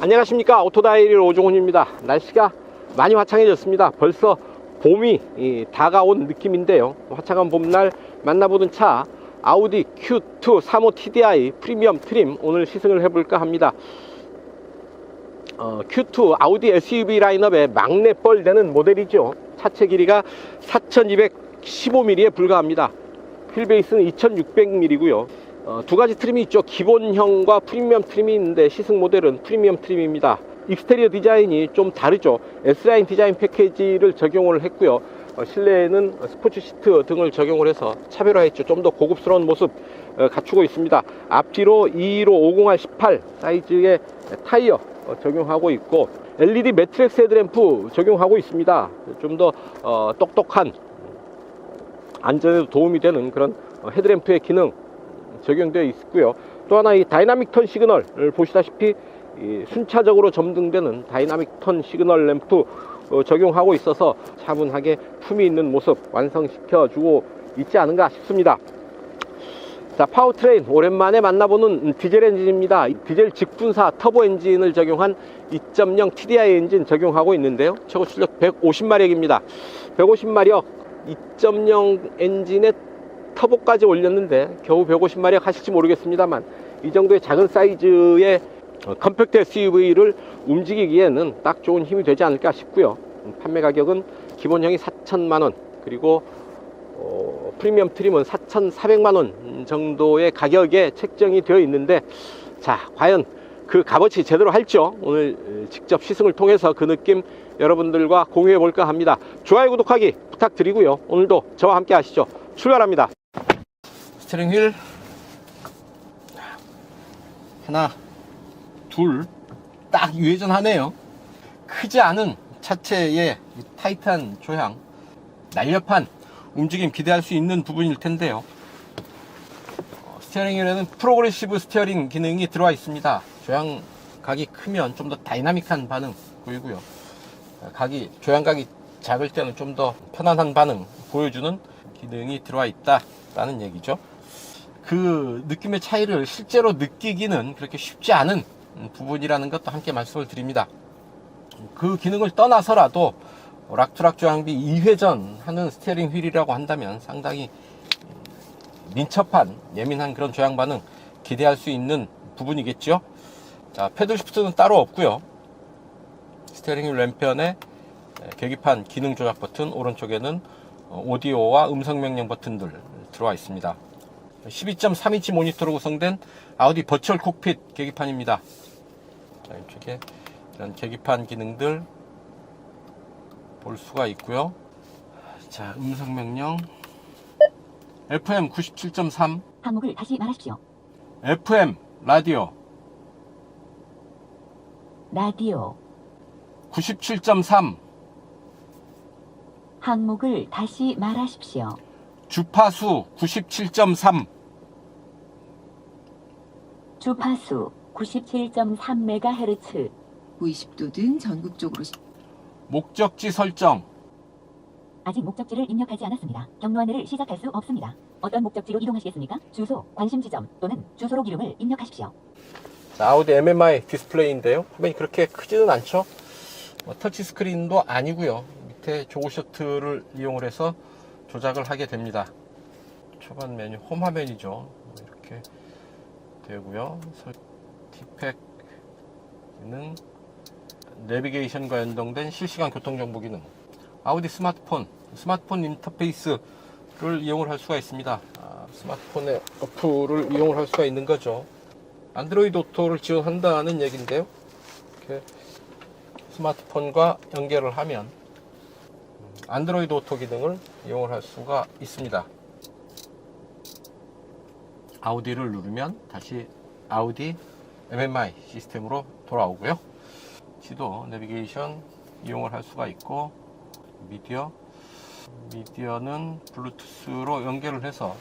안녕하십니까. 오토다이리 오종훈입니다. 날씨가 많이 화창해졌습니다. 벌써 봄이 이, 다가온 느낌인데요. 화창한 봄날 만나보는 차 아우디 Q2 35 TDI 프리미엄 트림 오늘 시승을 해볼까 합니다. 어, Q2 아우디 SUV 라인업의 막내 뻘 되는 모델이죠. 차체 길이가 4215mm에 불과합니다. 휠베이스는 2600mm고요 어, 두 가지 트림이 있죠. 기본형과 프리미엄 트림이 있는데 시승 모델은 프리미엄 트림입니다. 익스테리어 디자인이 좀 다르죠. S라인 디자인 패키지를 적용을 했고요. 어, 실내에는 스포츠 시트 등을 적용을 해서 차별화했죠. 좀 더 고급스러운 모습 어, 갖추고 있습니다. 앞뒤로 215 50R18 사이즈의 타이어 어, 적용하고 있고 LED 매트렉스 헤드램프 적용하고 있습니다. 좀더 어, 똑똑한 안전에도 도움이 되는 그런 어, 헤드램프의 기능 적용되어 있고요. 또 하나 이 다이나믹 턴 시그널을 보시다시피 이 순차적으로 점등되는 다이나믹 턴 시그널 램프 어, 적용하고 있어서 차분하게 품위 있는 모습 완성시켜 주고 있지 않은가 싶습니다. 자, 파워트레인 오랜만에 만나보는 디젤 엔진입니다. 이 디젤 직분사 터보 엔진을 적용한 2.0 TDI 엔진 적용하고 있는데요. 최고 출력 150마력입니다. 150마력 2.0 엔진에 터보까지 올렸는데 겨우 150마력 하실지 모르겠습니다만 이 정도의 작은 사이즈의 어, 컴팩트 SUV를 움직이기에는 딱 좋은 힘이 되지 않을까 싶고요. 음, 판매 가격은 기본형이 4천만 원 그리고 어, 프리미엄 트림은 4,400만 원 정도의 가격에 책정이 되어 있는데 자 과연 그 값어치 제대로 할죠 오늘 에, 직접 시승을 통해서 그 느낌 여러분들과 공유해 볼까 합니다. 좋아요 구독하기 부탁드리고요. 오늘도 저와 함께 하시죠. 출발합니다 스티링 휠. 하나 둘. 딱 유회전하네요. 크지 않은 차체의 이 타이트한 조향 날렵한 움직임 기대할 수 있는 부분일 텐데요. 어, 스티어링 휠에는 프로그레시브 스티어링 기능이 들어와 있습니다. 조향 각이 크면 좀 더 다이나믹한 반응 보이고요. 어, 각이 조향각이 작을 때는 좀 더 편안한 반응 보여주는 기능이 들어와 있다 라는 얘기죠 그 느낌의 차이를 실제로 느끼기는 그렇게 쉽지 않은 부분이라는 것도 함께 말씀을 드립니다. 그 기능을 떠나서라도 락투락 조향비 2회전 하는 스티어링 휠이라고 한다면 상당히 민첩한 예민한 그런 조향 반응 기대할 수 있는 부분이겠죠. 자, 패들 시프트는 따로 없고요. 스티어링 휠 왼편에 계기판 기능 조작 버튼, 오른쪽에는 오디오와 음성 명령 버튼들 들어와 있습니다. 12.3인치 모니터로 구성된 아우디 버추얼 콕핏 계기판입니다. 자, 이쪽에 이런 계기판 기능들 볼 수가 있고요. 자, 음성 명령 FM 97.3 항목을 다시 말하십시오. FM 라디오 라디오 97.3 항목을 다시 말하십시오. 주파수 97.3 주파수 97.3MHz 90도 등 전국적으로 시- 목적지 설정 아직 목적지를 입력하지 않았습니다. 경로 안내를 시작할 수 없습니다. 어떤 목적지로 이동하시겠습니까? 주소, 관심 지점 또는 주소로 기름을 입력하십시오. 자, 아우디 MMI 디스플레이인데요. 화면이 그렇게 크지는 않죠. 뭐, 터치 스크린도 아니고요. 밑에 조그 셔틀을 이용을 해서 조작을 하게 됩니다. 초반 메뉴 홈 화면이죠. 뭐 이렇게 되고요. 기능, 내비게이션과 연동된 실시간 교통정보 기능, 아우디 스마트폰, 스마트폰 인터페이스를 이용을 할 수가 있습니다. 아, 스마트폰의 어플을 이용을 할 수가 있는 거죠. 안드로이드 오토를 지원한다는 얘기인데요. 이렇게 스마트폰과 연결을 하면 안드로이드 오토 기능을 이용을 할 수가 있습니다. 아우디를 누르면 다시 아우디 MMI 시스템으로 돌아오고요. 지도 내비게이션 이용을 할 수가 있고 미디어 미디어는 블루투스로 연결을 해서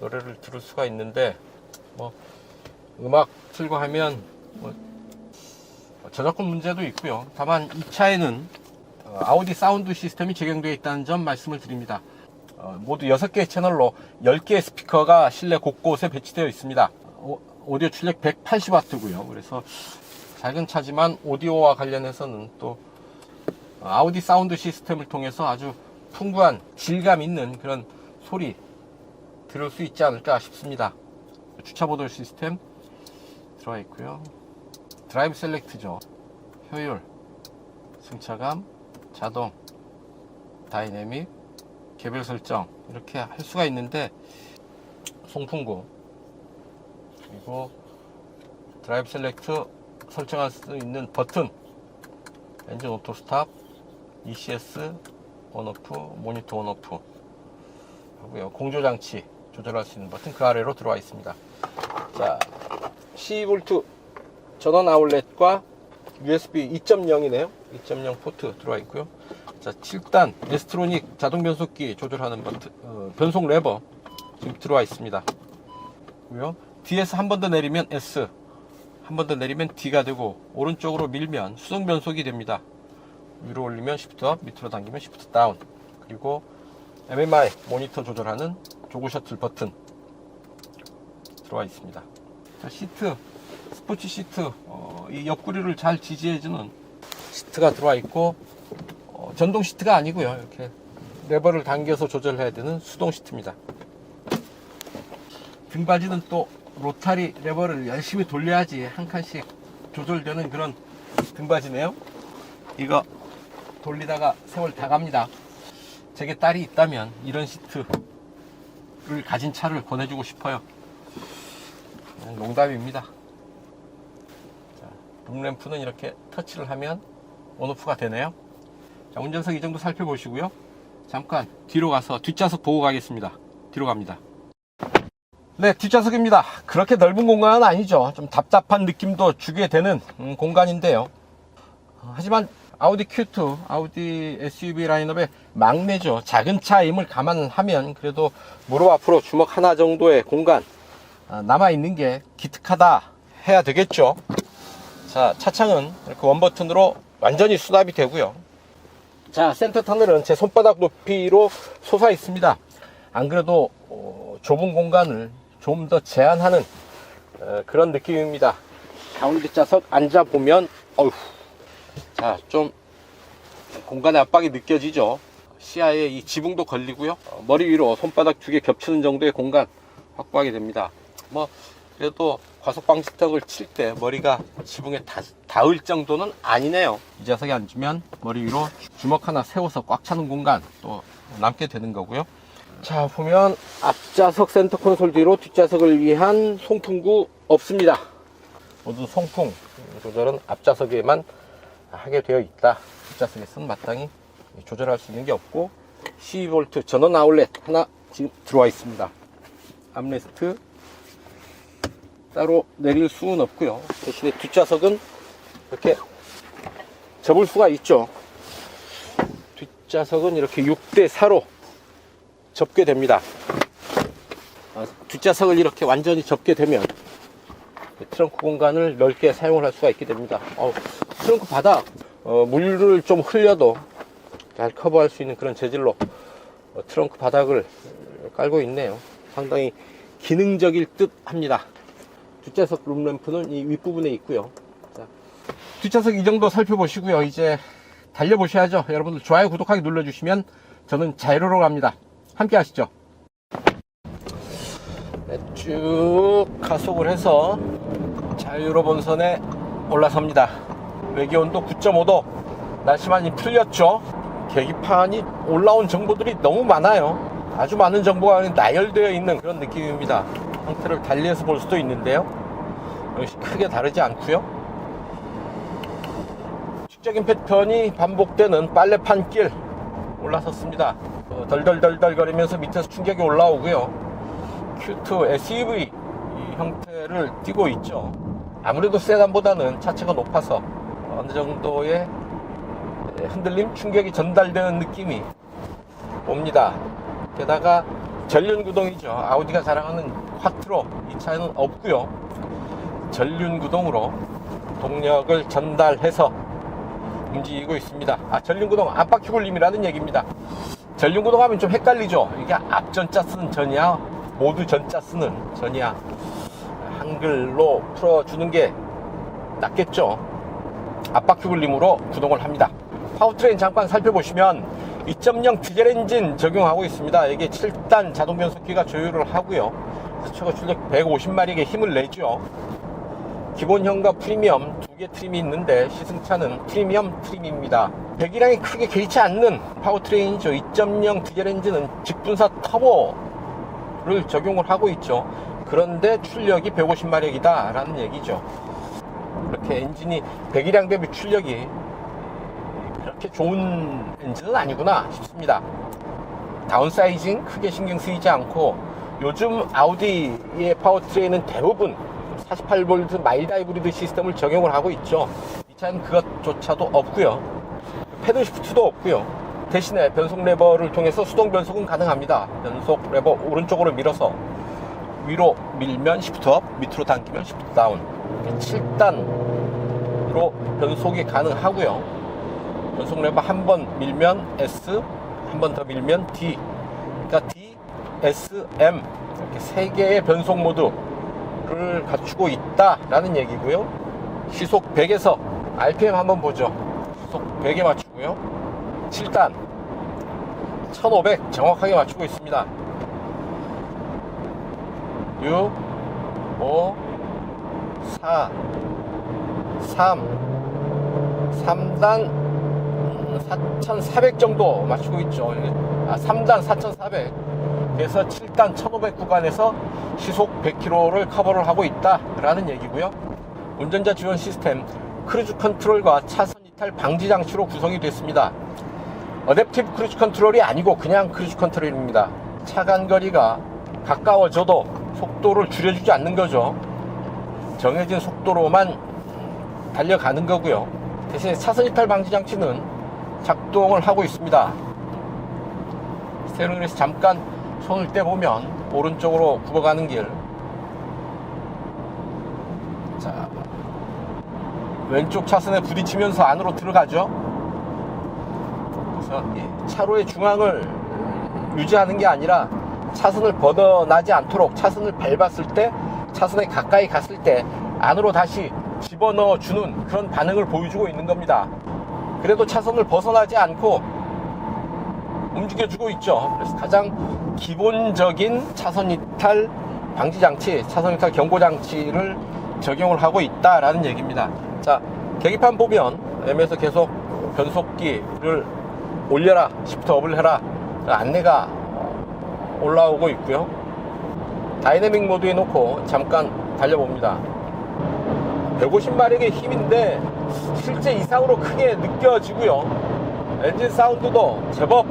노래를 들을 수가 있는데 뭐 음악 틀고 하면 뭐 저작권 문제도 있고요. 다만 이 차에는 어, 아우디 사운드 시스템이 적용되어 있다는 점 말씀을 드립니다. 어, 모두 6개의 채널로 10개의 스피커가 실내 곳곳에 배치되어 있습니다. 어, 오디오 출력 180W고요. 그래서 작은 차지만 오디오와 관련해서는 또 아우디 사운드 시스템을 통해서 아주 풍부한 질감 있는 그런 소리 들을 수 있지 않을까 싶습니다. 주차 보도 시스템 들어가 있고요. 드라이브 셀렉트죠. 효율, 승차감, 자동, 다이내믹, 개별 설정 이렇게 할 수가 있는데 송풍구 그리고 드라이브 셀렉트 설정할 수 있는 버튼 엔진 오토 스탑 ECS 온오프 모니터 온오프. 하고요 공조 장치 조절할 수 있는 버튼 그 아래로 들어와 있습니다. 자 12V 전원 아울렛과 USB 2.0이네요. 2.0 포트 들어와 있고요. 자 7단 에스트로닉 자동 변속기 조절하는 버튼 어, 변속 레버 지금 들어와 있습니다. 고요 뒤에서 한 번 더 내리면 S 한 번 더 내리면 D가 되고 오른쪽으로 밀면 수동 변속이 됩니다. 위로 올리면 시프트 업 밑으로 당기면 시프트 다운 그리고 MMI 모니터 조절하는 조그 셔틀 버튼 들어와 있습니다. 자, 시트 스포츠 시트 어, 이 옆구리를 잘 지지해주는 시트가 들어와 있고 어, 전동 시트가 아니고요. 이렇게 레버를 당겨서 조절해야 되는 수동 시트입니다. 등받이는 또 로타리 레버를 열심히 돌려야지 한 칸씩 조절되는 그런 등받이네요. 이거 돌리다가 세월 다 갑니다. 제게 딸이 있다면 이런 시트를 가진 차를 권해주고 싶어요. 농담입니다. 자, 룸램프는 이렇게 터치를 하면 온오프가 되네요 자, 운전석 이 정도 살펴보시고요 잠깐 뒤로 가서 뒷좌석 보고 가겠습니다 뒤로 갑니다 네, 뒷좌석입니다. 그렇게 넓은 공간은 아니죠. 좀 답답한 느낌도 주게 되는 음, 공간인데요. 어, 하지만 아우디 Q2, 아우디 SUV 라인업의 막내죠. 작은 차임을 감안하면 그래도 무릎 앞으로 주먹 하나 정도의 공간 아, 남아있는 게 기특하다 해야 되겠죠. 자, 차창은 이렇게 원 버튼으로 완전히 수납이 되고요. 자, 센터 터널은 제 손바닥 높이로 솟아 있습니다. 안 그래도 어, 좁은 공간을 좀 더 제한하는 어, 그런 느낌입니다. 가운데 좌석 앉아 보면 어휴, 자, 좀 공간의 압박이 느껴지죠. 시야에 이 지붕도 걸리고요. 어, 머리 위로 손바닥 두 개 겹치는 정도의 공간 확보하게 됩니다. 뭐 그래도 과속 방지턱을 칠 때 머리가 지붕에 닿, 닿을 정도는 아니네요. 이 좌석에 앉으면 머리 위로 주먹 하나 세워서 꽉 차는 공간 또 남게 되는 거고요. 자 보면 앞좌석 센터 콘솔 뒤로 뒷좌석을 위한 송풍구 없습니다. 모두 송풍 조절은 앞좌석에만 하게 되어 있다. 뒷좌석에서는 마땅히 조절할 수 있는 게 없고 12V 전원 아울렛 하나 지금 들어와 있습니다. 암레스트 따로 내릴 수는 없고요. 대신에 뒷좌석은 이렇게 접을 수가 있죠. 뒷좌석은 이렇게 6대 4로 접게 됩니다. 어, 뒷좌석을 이렇게 완전히 접게 되면 트렁크 공간을 넓게 사용을 할 수가 있게 됩니다. 어, 트렁크 바닥 어, 물을 좀 흘려도 잘 커버할 수 있는 그런 재질로 어, 트렁크 바닥을 깔고 있네요. 상당히 기능적일 듯 합니다. 뒷좌석 룸램프는 이 윗부분에 있고요. 자, 뒷좌석 이 정도 살펴보시고요. 이제 달려보셔야죠. 여러분들 좋아요, 구독하기 눌러주시면 저는 자유로로 갑니다. 함께 하시죠. 네, 쭉 가속을 해서 자유로 본선에 올라섭니다. 외기온도 9.5도. 날씨 많이 풀렸죠. 계기판이 올라온 정보들이 너무 많아요. 아주 많은 정보가 나열되어 있는 그런 느낌입니다. 상태를 달리해서 볼 수도 있는데요. 역시 크게 다르지 않고요. 식적인 패턴이 반복되는 빨래판 길 올라섰습니다. 어, 덜덜덜덜 거리면서 밑에서 충격이 올라오고요. Q2 SUV 이 형태를 띠고 있죠. 아무래도 세단보다는 차체가 높아서 어느 정도의 흔들림 충격이 전달되는 느낌이 옵니다. 게다가 전륜 구동이죠. 아우디가 자랑하는 콰트로 이 차에는 없고요. 전륜 구동으로 동력을 전달해서 움직이고 있습니다. 아, 전륜구동 안바퀴 굴림이라는 얘기입니다. 전륜구동 하면 좀 헷갈리죠? 이게 앞전자 쓰는 전이야? 모두 전자 쓰는 전이야? 한글로 풀어주는 게 낫겠죠. 압박큐글림으로 구동을 합니다. 파워트레인 잠깐 살펴보시면 2.0 디젤 엔진 적용하고 있습니다. 이게 7단 자동 변속기가 조율을 하고요. 최고 출력 150마력의 힘을 내죠. 기본형과 프리미엄 두 개 트림이 있는데 시승차는 프리미엄 트림입니다. 배기량이 크게 개의치 않는 파워트레인이죠. 2.0 디젤 엔진은 직분사 터보를 적용을 하고 있죠. 그런데 출력이 150마력이다 라는 얘기죠. 그렇게 엔진이 배기량 대비 출력이 그렇게 좋은 엔진은 아니구나 싶습니다. 다운사이징 크게 신경 쓰이지 않고 요즘 아우디의 파워트레인은 대부분 48V 마일드 하이브리드 시스템을 적용을 하고 있죠. 이 차는 그것조차도 없고요. 패드 시프트도 없고요. 대신에 변속 레버를 통해서 수동 변속은 가능합니다. 변속 레버 오른쪽으로 밀어서 위로 밀면 시프트 업, 밑으로 당기면 시프트 다운. 7단으로 변속이 가능하고요. 변속 레버 한 번 밀면 S, 한 번 더 밀면 D. 그러니까 D, S, M 이렇게 세 개의 변속 모드를 갖추고 있다라는 얘기고요. 시속 100에서 RPM 한번 보죠. 시속 100에 맞추고요. 7단 1500 정확하게 맞추고 있습니다. 6, 5, 4, 3, 3단 4,400 정도 맞추고 있죠. 아, 3단 4,400. 그래서 7단 1,500 구간에서 시속 100km를 커버를 하고 있다라는 얘기고요. 운전자 지원 시스템, 크루즈 컨트롤과 차선 이탈 방지 장치로 구성이 됐습니다. 어댑티브 크루즈 컨트롤이 아니고 그냥 크루즈 컨트롤입니다. 차간 거리가 가까워져도 속도를 줄여주지 않는 거죠. 정해진 속도로만 달려가는 거고요. 대신 차선 이탈 방지 장치는 작동을 하고 있습니다. 스테어링에서 잠깐 손을 떼보면 오른쪽으로 굽어가는 길. 자, 왼쪽 차선에 부딪히면서 안으로 들어가죠. 그래서 이 차로의 중앙을 유지하는 게 아니라 차선을 벗어나지 않도록 차선을 밟았을 때 차선에 가까이 갔을 때 안으로 다시 집어넣어 주는 그런 반응을 보여주고 있는 겁니다. 그래도 차선을 벗어나지 않고 움직여주고 있죠. 그래서 가장 기본적인 차선 이탈 방지 장치, 차선 이탈 경고 장치를 적용을 하고 있다라는 얘기입니다. 자, 계기판 보면 M에서 계속 변속기를 올려라, 시프트 업을 해라 안내가 올라오고 있고요. 다이내믹 모드에 놓고 잠깐 달려봅니다. 150마력의 힘인데 실제 이상으로 크게 느껴지고요. 엔진 사운드도 제법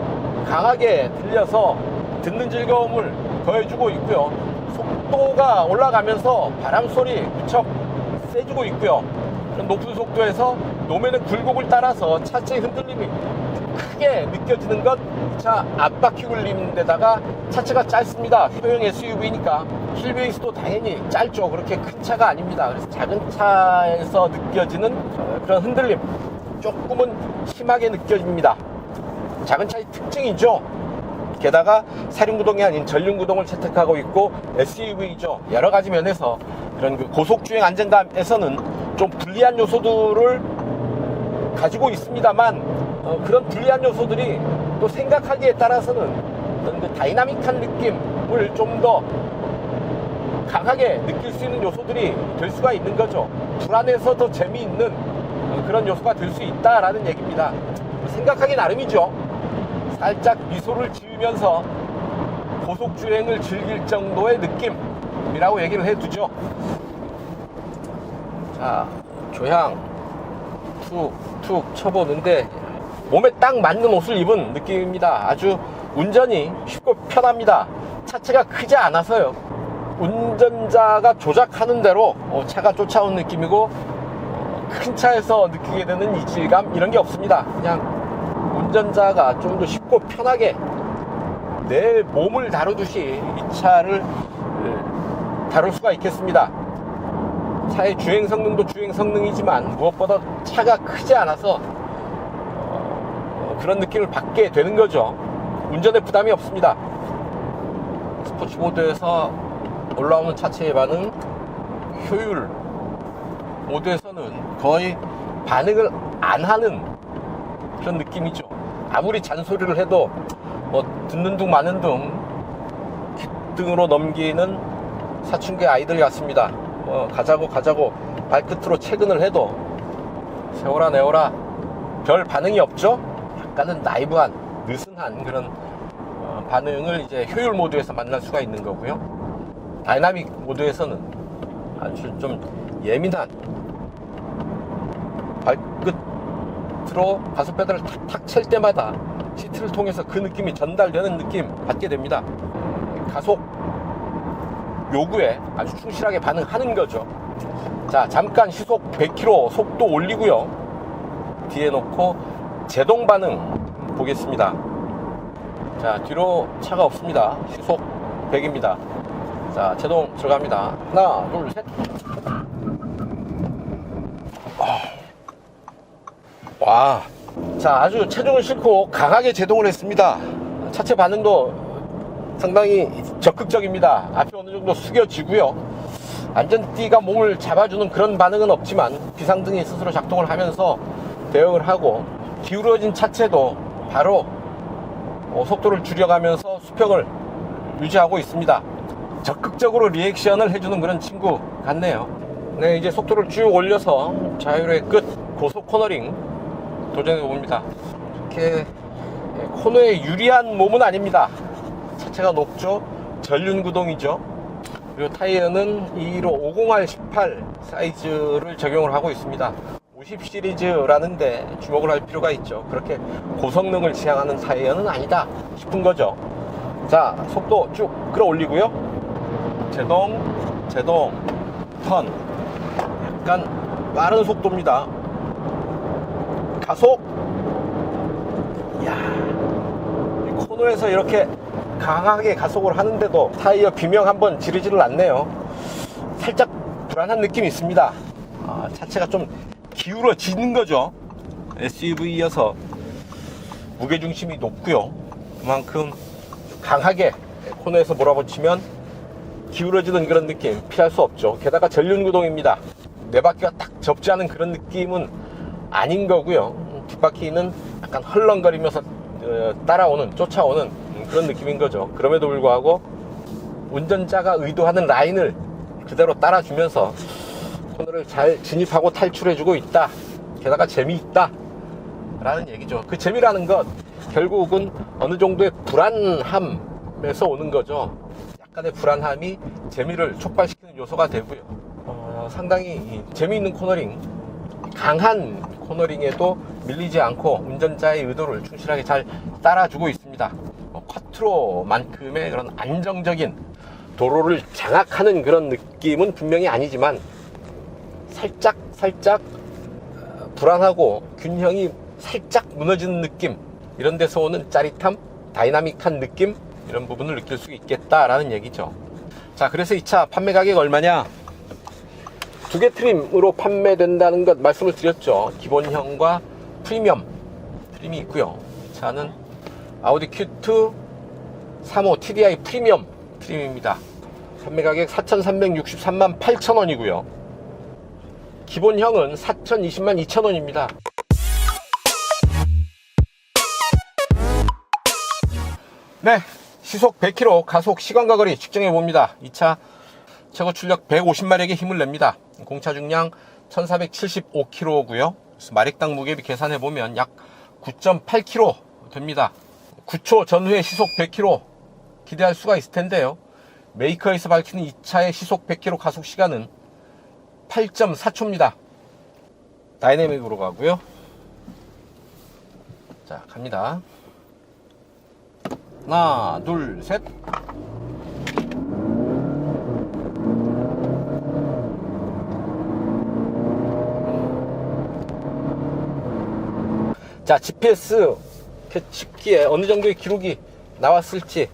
강하게 들려서 듣는 즐거움을 더해주고 있고요. 속도가 올라가면서 바람 소리 무척 세지고 있고요. 높은 속도에서 노면의 굴곡을 따라서 차체의 흔들림이 크게 느껴지는 것 차 앞바퀴 굴림데다가 차체가 짧습니다. 휘도형 SUV니까 힐베이스도 당연히 짧죠. 그렇게 큰 차가 아닙니다. 그래서 작은 차에서 느껴지는 그런 흔들림 조금은 심하게 느껴집니다. 작은 차의 특징이죠. 게다가 사륜구동이 아닌 전륜구동을 채택하고 있고 SUV죠. 여러 가지 면에서 그런 그 고속주행 안정감에서는 좀 불리한 요소들을 가지고 있습니다만 어, 그런 불리한 요소들이 또 생각하기에 따라서는 그 다이나믹한 느낌을 좀 더 강하게 느낄 수 있는 요소들이 될 수가 있는 거죠. 불안해서 더 재미있는 어, 그런 요소가 될 수 있다라는 얘기입니다. 생각하기 나름이죠. 살짝 미소를 지으면서 고속주행을 즐길 정도의 느낌이라고 얘기를 해두죠. 자, 조향 툭툭 쳐보는데 몸에 딱 맞는 옷을 입은 느낌입니다. 아주 운전이 쉽고 편합니다. 차체가 크지 않아서요. 운전자가 조작하는 대로 어, 차가 쫓아온 느낌이고 어, 큰 차에서 느끼게 되는 이질감 이런 게 없습니다. 그냥 운전자가 좀 더 쉽고 편하게 내 몸을 다루듯이 이 차를 어, 다룰 수가 있겠습니다. 차의 주행 성능도 주행 성능이지만 무엇보다 차가 크지 않아서 어, 그런 느낌을 받게 되는 거죠. 운전에 부담이 없습니다. 스포츠 모드에서 올라오는 차체의 반응 효율 모드에서는 거의 반응을 안 하는 그런 느낌이죠. 아무리 잔소리를 해도 뭐 듣는 둥 마는 둥 귓등으로 넘기는 사춘기 아이들 같습니다. 뭐 가자고 가자고 발끝으로 채근을 해도 세워라 내워라 별 반응이 없죠. 약간은 나이브한 느슨한 그런 어, 반응을 이제 효율 모드에서 만날 수가 있는 거고요. 다이나믹 모드에서는 아주 좀 예민한 발끝 으로 가속 페달을 탁탁 칠 때마다 시트를 통해서 그 느낌이 전달되는 느낌 받게 됩니다. 가속 요구에 아주 충실하게 반응하는 거죠. 자, 잠깐 시속 100km 속도 올리고요. 뒤에 놓고 제동 반응 보겠습니다. 자, 뒤로 차가 없습니다. 시속 100입니다. 자, 제동 들어갑니다. 하나, 둘, 셋. 와. 자, 아주 체중을 싣고 강하게 제동을 했습니다. 차체 반응도 상당히 적극적입니다. 앞이 어느 정도 숙여지고요. 안전띠가 몸을 잡아주는 그런 반응은 없지만 비상등이 스스로 작동을 하면서 대응을 하고 기울어진 차체도 바로 어, 속도를 줄여가면서 수평을 유지하고 있습니다. 적극적으로 리액션을 해주는 그런 친구 같네요. 네, 이제 속도를 쭉 올려서 자율의 끝 고속 코너링 도전해 봅니다. 이렇게 코너에 유리한 몸은 아닙니다. 차체가 높죠. 전륜 구동이죠. 그리고 타이어는 2로 50R18 사이즈를 적용을 하고 있습니다. 50 시리즈라는데 주목을 할 필요가 있죠. 그렇게 고성능을 지향하는 타이어는 아니다 싶은 거죠. 자, 속도 쭉 끌어올리고요. 제동, 제동, 턴. 약간 빠른 속도입니다. 가속. 이야, 이 코너에서 이렇게 강하게 가속을 하는데도 타이어 비명 한번 지르지를 않네요. 살짝 불안한 느낌이 있습니다. 아, 차체가 좀 기울어지는 거죠. SUV여서 무게중심이 높고요. 그만큼 강하게 코너에서 몰아붙이면 기울어지는 그런 느낌 피할 수 없죠. 게다가 전륜구동입니다. 네 바퀴가 딱 접지 않은 그런 느낌은 아닌 거고요. 뒷바퀴는 약간 헐렁거리면서 어, 따라오는 쫓아오는 그런 느낌인 거죠. 그럼에도 불구하고 운전자가 의도하는 라인을 그대로 따라주면서 코너를 잘 진입하고 탈출해주고 있다. 게다가 재미있다. 라는 얘기죠. 그 재미라는 것 결국은 어느 정도의 불안함에서 오는 거죠. 약간의 불안함이 재미를 촉발시키는 요소가 되고요. 어, 상당히 이 재미있는 코너링, 강한 코너링에도 밀리지 않고 운전자의 의도를 충실하게 잘 따라주고 있습니다. 어, 쿼트로만큼의 그런 안정적인 도로를 장악하는 그런 느낌은 분명히 아니지만 살짝 살짝 어, 불안하고 균형이 살짝 무너지는 느낌 이런 데서 오는 짜릿함 다이나믹한 느낌 이런 부분을 느낄 수 있겠다라는 얘기죠 자 그래서 이 차 판매 가격 얼마냐 두 개 트림으로 판매된다는 것 말씀을 드렸죠. 기본형과 프리미엄 트림이 있고요. 차는 아우디 Q2 35 TDI 프리미엄 트림입니다. 판매 가격 4,363만 8천원이고요. 기본형은 4,020만 2천원입니다. 네, 시속 100km 가속 시간과 거리 측정해 봅니다. 이 차 최고 출력 150마력의 힘을 냅니다. 공차 중량 1475kg고요. 마력당 무게비 계산해 보면 약 9.8kg 됩니다. 9초 전후의 시속 100km 기대할 수가 있을 텐데요. 메이커에서 밝히는 이 차의 시속 100km 가속 시간은 8.4초입니다. 다이내믹으로 가고요. 자, 갑니다. 하나, 둘, 셋. 자, GPS 측기에 어느 정도의 기록이 나왔을지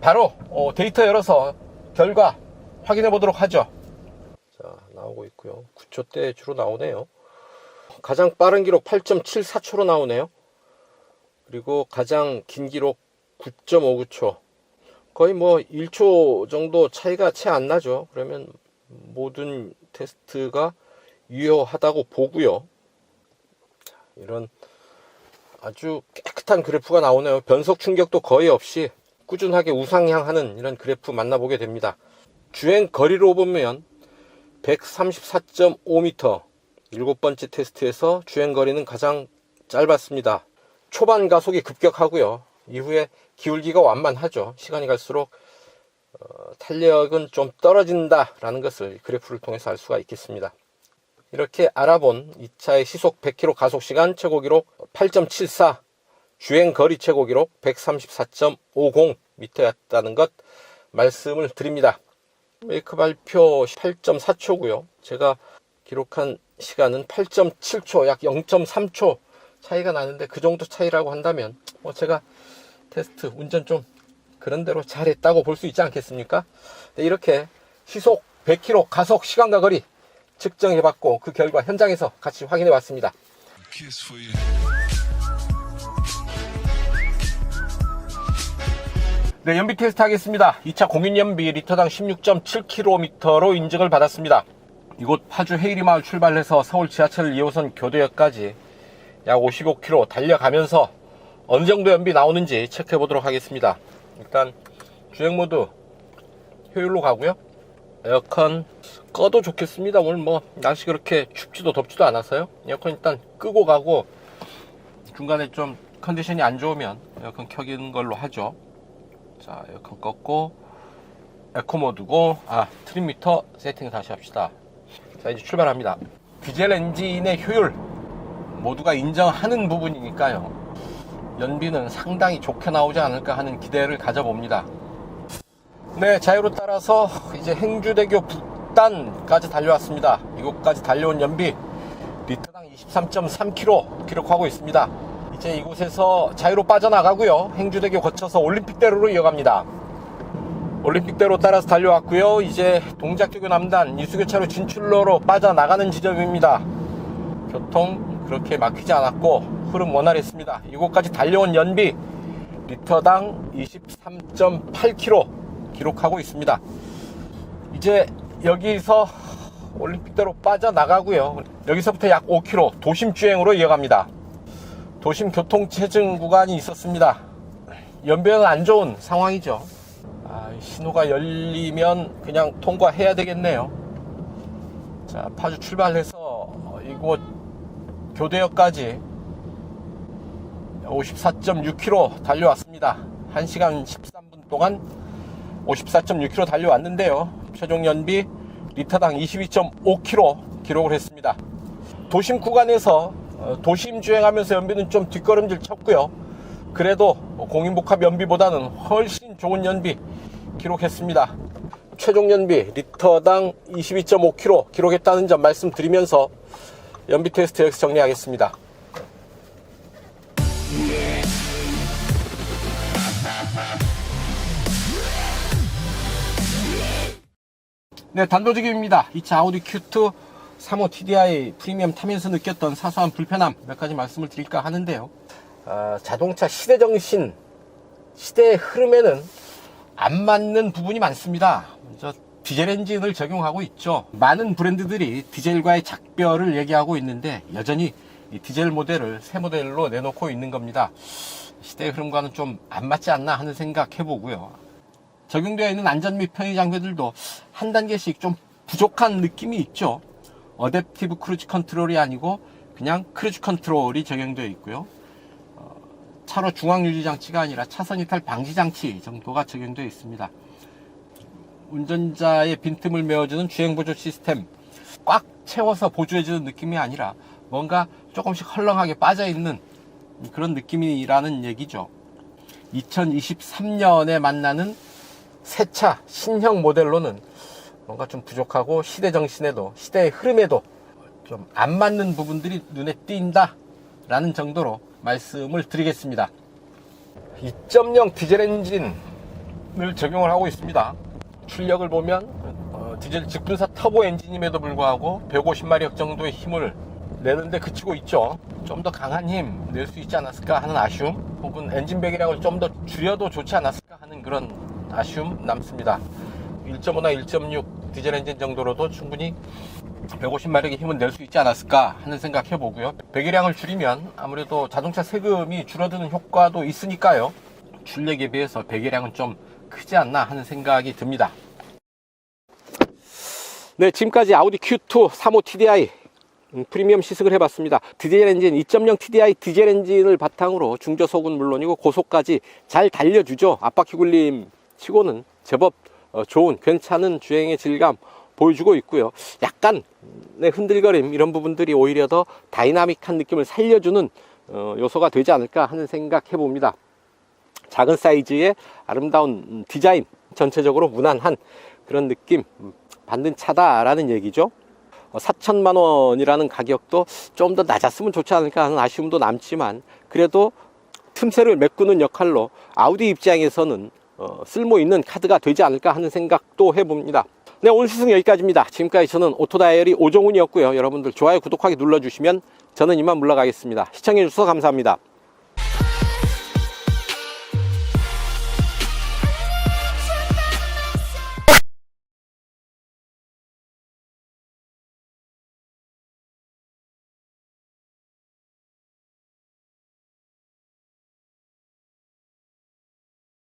바로 어, 데이터 열어서 결과 확인해 보도록 하죠. 자, 나오고 있고요. 9초대 주로 나오네요. 가장 빠른 기록 8.74초로 나오네요. 그리고 가장 긴 기록 9.59초. 거의 뭐 1초 정도 차이가 채 안 나죠. 그러면 모든 테스트가 유효하다고 보고요. 자, 이런 아주 깨끗한 그래프가 나오네요. 변속 충격도 거의 없이 꾸준하게 우상향하는 이런 그래프 만나보게 됩니다. 주행 거리로 보면 134.5m 일곱 번째 테스트에서 주행 거리는 가장 짧았습니다. 초반 가속이 급격하고요. 이후에 기울기가 완만하죠. 시간이 갈수록 어, 탄력은 좀 떨어진다라는 것을 그래프를 통해서 알 수가 있겠습니다. 이렇게 알아본 이 차의 시속 100km 가속 시간 최고 기록 8.74, 주행 거리 최고 기록 134.50m였다는 것 말씀을 드립니다. 메이크 발표 8.4초고요. 제가 기록한 시간은 8.7초, 약 0.3초 차이가 나는데 그 정도 차이라고 한다면 뭐 제가 테스트 운전 좀 그런 대로 잘했다고 볼 수 있지 않겠습니까? 네, 이렇게 시속 100km 가속 시간과 거리 측정해봤고 그 결과 현장에서 같이 확인해봤습니다. 네, 연비 테스트 하겠습니다. 2차 공인 연비 리터당 16.7km로 인증을 받았습니다. 이곳 파주 헤이리마을 출발해서 서울 지하철 2호선 교대역까지 약 55km 달려가면서 어느 정도 연비 나오는지 체크해 보도록 하겠습니다. 일단 주행 모드 효율로 가고요. 에어컨 꺼도 좋겠습니다. 오늘 뭐 날씨 그렇게 춥지도 덥지도 않아서요. 에어컨 일단 끄고 가고 중간에 좀 컨디션이 안 좋으면 에어컨 켜기는 걸로 하죠. 자 에어컨 껐고 에코 모드고 아 트림 미터 세팅 다시 합시다 자 이제 출발합니다 디젤 엔진의 효율 모두가 인정하는 부분이니까요 연비는 상당히 좋게 나오지 않을까 하는 기대를 가져봅니다 네 자유로 따라서 이제 행주대교 북단까지 달려왔습니다 이곳까지 달려온 연비 리터당 23.3km 기록하고 있습니다 이제 이곳에서 자유로 빠져나가고요. 행주대교 거쳐서 올림픽대로로 이어갑니다. 올림픽대로 따라서 달려왔고요. 이제 동작대교 남단 이수교차로 진출로로 빠져나가는 지점입니다. 교통 그렇게 막히지 않았고 흐름 원활했습니다. 이곳까지 달려온 연비 리터당 23.8km 기록하고 있습니다. 이제 여기서 올림픽대로 빠져나가고요. 여기서부터 약 5km 도심 주행으로 이어갑니다. 도심 교통 체증 구간이 있었습니다. 연비는 안 좋은 상황이죠. 아, 신호가 열리면 그냥 통과해야 되겠네요. 자, 파주 출발해서 어, 이곳 교대역까지 54.6km 달려왔습니다. 1시간 13분 동안 54.6km 달려왔는데요. 최종 연비 리터당 22.5km 기록을 했습니다. 도심 구간에서 어, 도심 주행하면서 연비는 좀 뒷걸음질 쳤고요. 그래도 공인복합 연비보다는 훨씬 좋은 연비 기록했습니다. 최종 연비 리터당 22.5km 기록했다는 점 말씀드리면서 연비 테스트 여기서 정리하겠습니다. 네, 단도직입니다. 2차 아우디 Q2 3호 TDI 프리미엄 타면서 느꼈던 사소한 불편함 몇 가지 말씀을 드릴까 하는데요. 아, 자동차 시대 정신, 시대의 흐름에는 안 맞는 부분이 많습니다. 먼저 디젤 엔진을 적용하고 있죠. 많은 브랜드들이 디젤과의 작별을 얘기하고 있는데 여전히 이 디젤 모델을 새 모델로 내놓고 있는 겁니다. 시대의 흐름과는 좀 안 맞지 않나 하는 생각 해보고요. 적용되어 있는 안전 및 편의 장비들도 한 단계씩 좀 부족한 느낌이 있죠. 어댑티브 크루즈 컨트롤이 아니고 그냥 크루즈 컨트롤이 적용되어 있고요. 어, 차로 중앙 유지 장치가 아니라 차선 이탈 방지 장치 정도가 적용되어 있습니다. 운전자의 빈틈을 메워주는 주행 보조 시스템 꽉 채워서 보조해주는 느낌이 아니라 뭔가 조금씩 헐렁하게 빠져 있는 그런 느낌이라는 얘기죠. 2023년에 만나는 새 차 신형 모델로는 뭔가 좀 부족하고 시대 정신에도 시대의 흐름에도 좀 안 맞는 부분들이 눈에 띈다 라는 정도로 말씀을 드리겠습니다. 2.0 디젤 엔진을 적용을 하고 있습니다. 출력을 보면 어, 디젤 직분사 터보 엔진임에도 불구하고 150마력 정도의 힘을 내는데 그치고 있죠. 좀 더 강한 힘 낼 수 있지 않았을까 하는 아쉬움 혹은 엔진 배기량을 좀더 줄여도 좋지 않았을까 하는 그런 아쉬움 남습니다 1.5나 1.6 디젤 엔진 정도로도 충분히 150마력의 힘은 낼 수 있지 않았을까 하는 생각 해 보고요. 배기량을 줄이면 아무래도 자동차 세금이 줄어드는 효과도 있으니까요. 출력에 비해서 배기량은 좀 크지 않나 하는 생각이 듭니다. 네, 지금까지 아우디 Q2 35 TDI 음, 프리미엄 시승을 해봤습니다. 디젤 엔진 2.0 TDI 디젤 엔진을 바탕으로 중저속은 물론이고 고속까지 잘 달려주죠. 앞바퀴 굴림 치고는 제법 어, 좋은 괜찮은 주행의 질감 보여주고 있고요. 약간 네, 흔들거림 이런 부분들이 오히려 더 다이나믹한 느낌을 살려주는 어, 요소가 되지 않을까 하는 생각 해 봅니다. 작은 사이즈의 아름다운 음, 디자인 전체적으로 무난한 그런 느낌 음, 받는 차다라는 얘기죠. 어, 4천만 원이라는 가격도 좀 더 낮았으면 좋지 않을까 하는 아쉬움도 남지만 그래도 틈새를 메꾸는 역할로 아우디 입장에서는 어, 쓸모 있는 카드가 되지 않을까 하는 생각도 해봅니다. 네 오늘 시승 여기까지입니다. 지금까지 저는 오토다이어리 오종훈이었고요. 여러분들 좋아요 구독하기 눌러주시면 저는 이만 물러가겠습니다. 시청해주셔서 감사합니다.